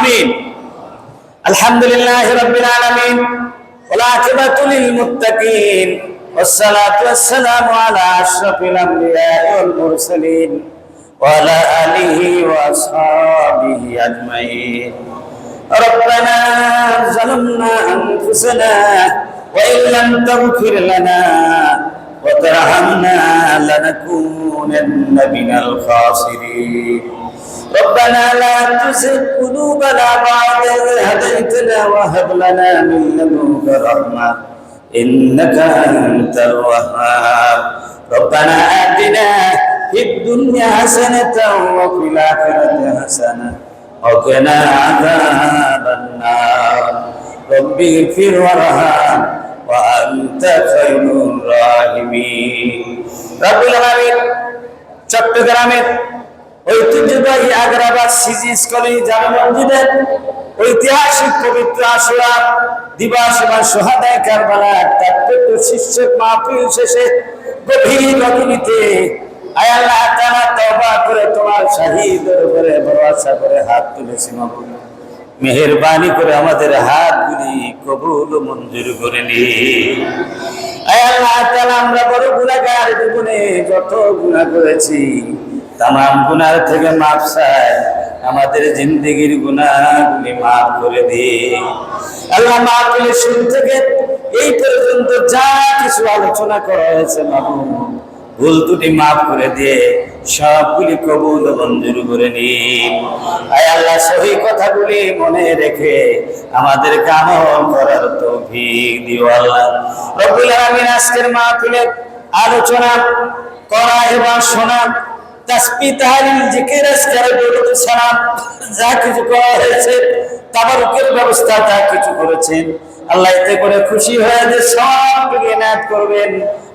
আমিন আলহামদুলিল্লাহ রাব্বিল আলামিন والعاقبة للمتقين والصلاة والسلام على أشرف الأنبياء والمرسلين وعلى آله وأصحابه أجمعين ربنا ظلمنا أنفسنا وإن لم تغفر لنا وترحمنا لنكونن من الخاسرين. ربنا لا تزغ قلوبنا بعد إذ هديتنا وهب لنا من لدنك رحمة إنك أنت الوهاب. ربنا آتنا في الدنيا حسنة وفي الآخرة حسنة وقنا عذاب النار. رب اغفر وارحم. وأنت خير الراحمين رب العالمين চট্টগ্রামের ঐতিহ্যবাহী আগ্রাবাদ সিজি কলেজ জামা মসজিদের ঐতিহাসিক পবিত্র আশুরা দিবস এবং সোহাদায় কারবালার তাৎপর্য শীর্ষক মাহফিল শেষে গভীর রজনীতে আয়াল্লাহ তাআলা তওবা করে তোমার শাহীদের উপরে ভরসা করে হাত তুলেছি মাবুদ মেহেরবানি করে আমাদের হাতগুলি কবুল মঞ্জুর করে নি আমরা বড় গুনাহগার জীবনে যত গুনাহ করেছি, তাম গুনার থেকে মাপ চাই, আমাদের জিন্দগির গুনাহগুলি মাফ করে দি আল্লাহ মাফ করে শুরু থেকে এই পর্যন্ত যা কিছু আলোচনা করা হয়েছে বাবু ভুল ত্রুটি মাফ করে দিয়ে সবগুলি কবুল মঞ্জুর করে নিন। আয় আল্লাহ, সহি কথাগুলি মনে রেখে আমাদের কামল করার তৌফিক দিও আল্লাহ। রব্বুল আলামিন আজকের মাহফিলে আলোচনা করা এবং শোনা তাসবিহ তাহলিল, জিকির, আজকার, দরুদ, সালাম, যা কিছু করা হয়েছে, তাবারুকের ব্যবস্থা যা কিছু করেছেন, আল্লাহ এতে করে খুশি হয়ে যে সব এনায়েত করবেন।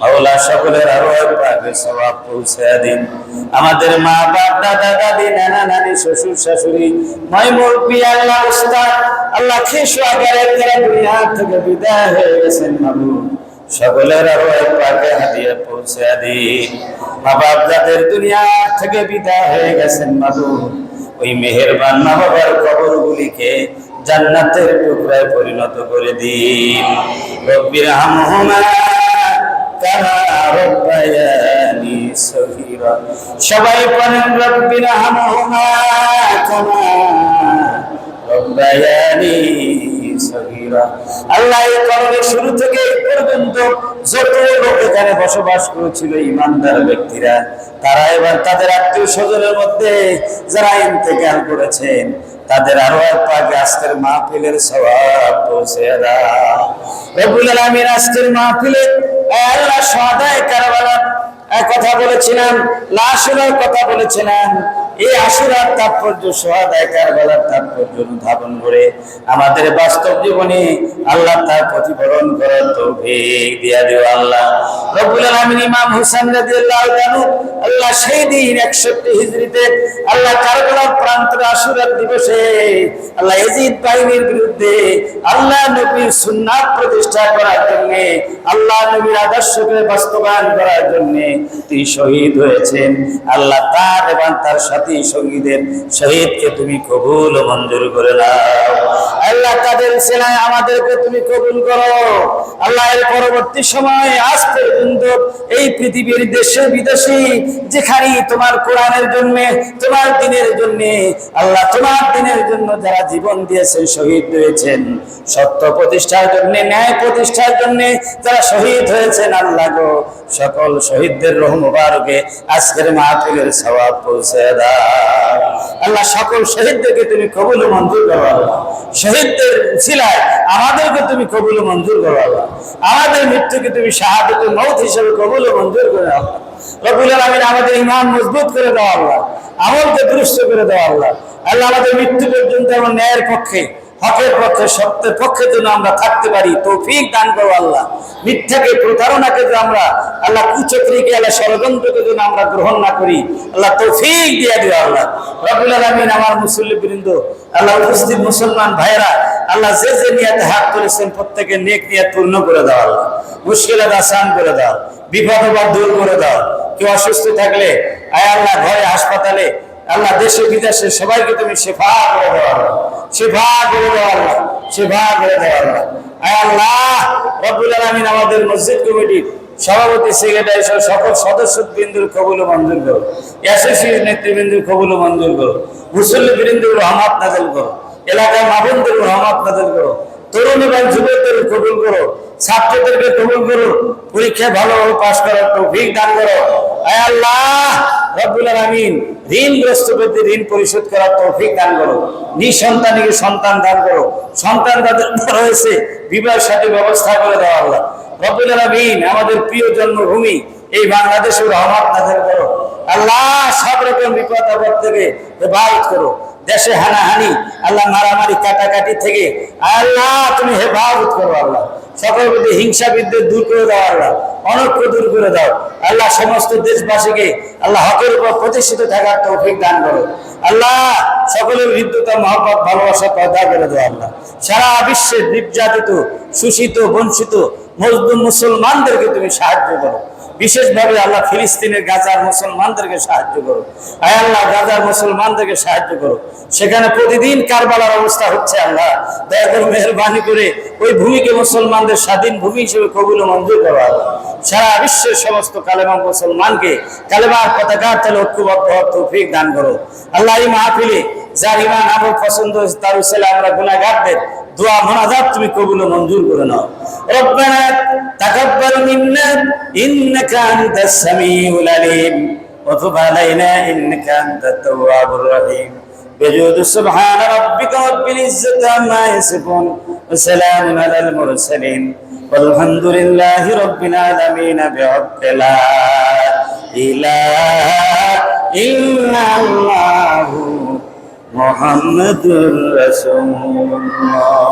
মাওলা সকলের আরও একবার সবাব পৌঁছে দিন। আমাদের মা বাপ দাদা দাদি নানা নানি শ্বশুর, শাশুড়ি মাই মুরব্বি আল্লাহ উস্তাদ, আল্লাহ খিস আগারে তারা দুনিয়া থেকে বিদায় হয়ে গেছেন মাবুদ সকলের আরও পাকে হাদিয়া পৌঁছে দিন। মা বাপ যাদের দুনিয়া থেকে বিদায় হয়ে গেছেন মাবুদ ওই মেহেরবান মা বাবার কবরগুলিকে জান্নাতের টুকরায় পরিণত করে দিন। রব্বির হামহুমা সবাই পড়েন রব্বির আল্লাহ শুরু থেকে এই পর্যন্ত যত লোক এখানে বসবাস করেছিল, ইমানদার ব্যক্তিরা, তারা এবার তাদের আত্মীয় স্বজনের মধ্যে যারা ইন্তেকাল করেছেন, তাদের আরও এক আজকের মাহফিলের স্বভাব পৌঁছে দাও রব্বুল আলামিন আজকের মাহফিলে আল্লাহ সদায় কারবালা কথা বলেছিলাম কথা বলেছিলাম এই তাৎপর্য কারবালার তাৎপর্য ধারণ করে আমাদের বাস্তব জীবনে আল্লাহ তার প্রতিফলন করার তৌফিক দিয়া দিও আল্লাহ। ইমাম হুসাইন আল্লাহ সেই দিন 61 হিজরিতে আল্লাহ কারবালার প্রান্তরে আশুরার দিবসে, আল্লাহ ইয়াজিদ বাহিনীর বিরুদ্ধে আল্লাহ সুন্নাত প্রতিষ্ঠা করার জন্য, আল্লাহ নবীর আদর্শকে বাস্তবায়ন করার জন্য তিনি শহীদ হয়েছেন। আল্লাহ তার এবং তার সাথী সঙ্গীদের শহীদকে তুমি কবুল মঞ্জুর করে নাও। আল্লাহ তাদের সেনায় আমাদেরকে তুমি কবুল করো। পরবর্তী সময় আজ পর্যন্ত এই পৃথিবীর দেশে বিদেশে যেখানে তোমার কোরআনের জন্য, তোমার দিনের জন্য, আল্লাহ তোমার দিনের জন্য যারা জীবন দিয়েছেন, শহীদ হয়েছেন। সত্য প্রতিষ্ঠার জন্য, ন্যায় প্রতিষ্ঠার জন্য যারা শহীদ হয়েছেন, আল্লাহ গো, সকল শহীদদের রহ মুবারকে আজকের মাহফিলের সওয়াব পৌঁছে আল্লাহ সকল শহীদদেরকে তুমি কবুল মঞ্জুর করো আল্লাহ। শহীদদের ছিলায় আমাদেরকে তুমি কবুল মঞ্জুর করো আল্লাহ। আমাদের মৃত্যুকে তুমি শাহাদত মৌত হিসেবে কবুল মঞ্জুর করে আল্লাহ। রবুল আলমিন আমাদের ইমান মজবুত করে দেওয়া আল্লাহ। আমলকে দুরুস্ত করে দেওয়া আল্লাহ। আল্লাহ আমাদের মৃত্যু পর্যন্ত আমার ন্যায়ের পক্ষে হকের পক্ষে সত্যের পক্ষে যেন আমরা থাকতে পারি, তৌফিক দান করো আল্লাহ। মিথ্যাকে প্রতারণাকে যেন আমরা, আল্লাহ কুচক্রিকে, আল্লাহ ষড়যন্ত্রকে যেন আমরা গ্রহণ না করি, আল্লাহ তৌফিক দিয়ে দিও আল্লাহ। রবিল আলমিন আমার মুসল্লি বৃন্দ আল্লাহ উপস্থিত মুসলমান ভাইরা আল্লাহ যে যে নিয়াতে হাত তুলেছেন প্রত্যেকে নেক নিয়াত পূর্ণ করে দাও আল্লাহ। মুশকিলাত আসান করে দাও, বিপদ দূর করে দাও। কেউ অসুস্থ থাকলে, আয় আল্লাহ, ঘরে হাসপাতালে আল্লাহ দেশে, বিদেশে সবাইকে তুমি শেফা করে দেওয়া শেফা করে দেওয়া আল্লাহ। শেফা করে দেওয়া আল্লাহ। আল্লাহ আলামিন আমাদের মসজিদ কমিটির সভাপতি, সেক্রেটারি সহ সকল সদস্য বিন্দুর কবুল মঞ্জুর করো। অ্যাসোসিয়েট নেতৃবৃন্দুর কবুল মঞ্জুর করো। মুসল্লি বৃন্দুর রহমত নাজল করো। এলাকার মাবুনদের রহমত নাজল করো। তরুণ এবং যুবকদের কবুল করো। ছাত্রদেরকে কবুল করো। পরীক্ষায় ভালোভাবে পাশ করার তৌফিক দান করো। আয় আল্লাহ ঋণ পরিশোধ করার দান করো। সন্তান দান করো। রয়েছে সাথে ব্যবস্থা করে দেওয়া আমাদের প্রিয় জন্মভূমি এই বাংলাদেশের রহমত নাজল করো। আল্লাহ সব রকম বিপদ আপদ থেকে হেফাজত করো। দেশে হানাহানি, আল্লাহ মারামারি, কাটাকাটি থেকে আল্লাহ, তুমি হেফাজত করো আল্লাহ। সকল প্রতি হিংসা, বিদ্বেষ দূর করে দাও আল্লাহ। অনৈক্য দূর করে দাও। আল্লাহ সমস্ত দেশবাসীকে আল্লাহ হকের উপর প্রতিষ্ঠিত থাকার তৌফিক দান করো। আল্লাহ, সকলের হৃদ্যতা, মহব্বত, ভালোবাসা পয়দা করে দাও আল্লাহ। সারা বিশ্বের নির্যাতিত, শোষিত, বঞ্চিত মজদুম মুসলমানদেরকে তুমি সাহায্য করো। বিশেষভাবে আল্লাহ ফিলিস্তিনের গাজার মুসলমানদেরকে সাহায্য করো আয় আল্লাহ, গাজার মুসলমানদেরকে সাহায্য করো সেখানে প্রতিদিন কারবালার অবস্থা হচ্ছে আল্লাহ। দয়া করে মেহরবানি করে ওই ভূমিকে মুসলমানদের স্বাধীন ভূমি হিসেবে কবুল মঞ্জুর করো আল্লাহ সারা বিশ্বের সমস্ত কালেমা মুসলমানকে কালেমার পতাকার তাহলে ঐক্যবদ্ধ তৌফিক দান করো আল্লাহ এই মাহফিলে যার ইমান আমল পছন্দ তার উসেলে আমরা গুনাহগারদের দোয়া, মোনাজাত তুমি কবুল মঞ্জুর করে নাও। ربنا تقبل منا إنك أنت السميع العليم وتب علينا إنك أنت التواب الرحيم بجود سبحان ربك رب العزة عما يصفون وسلام على المرسلين والحمد لله رب العالمين بحق لا إله إلا الله محمد رسول الله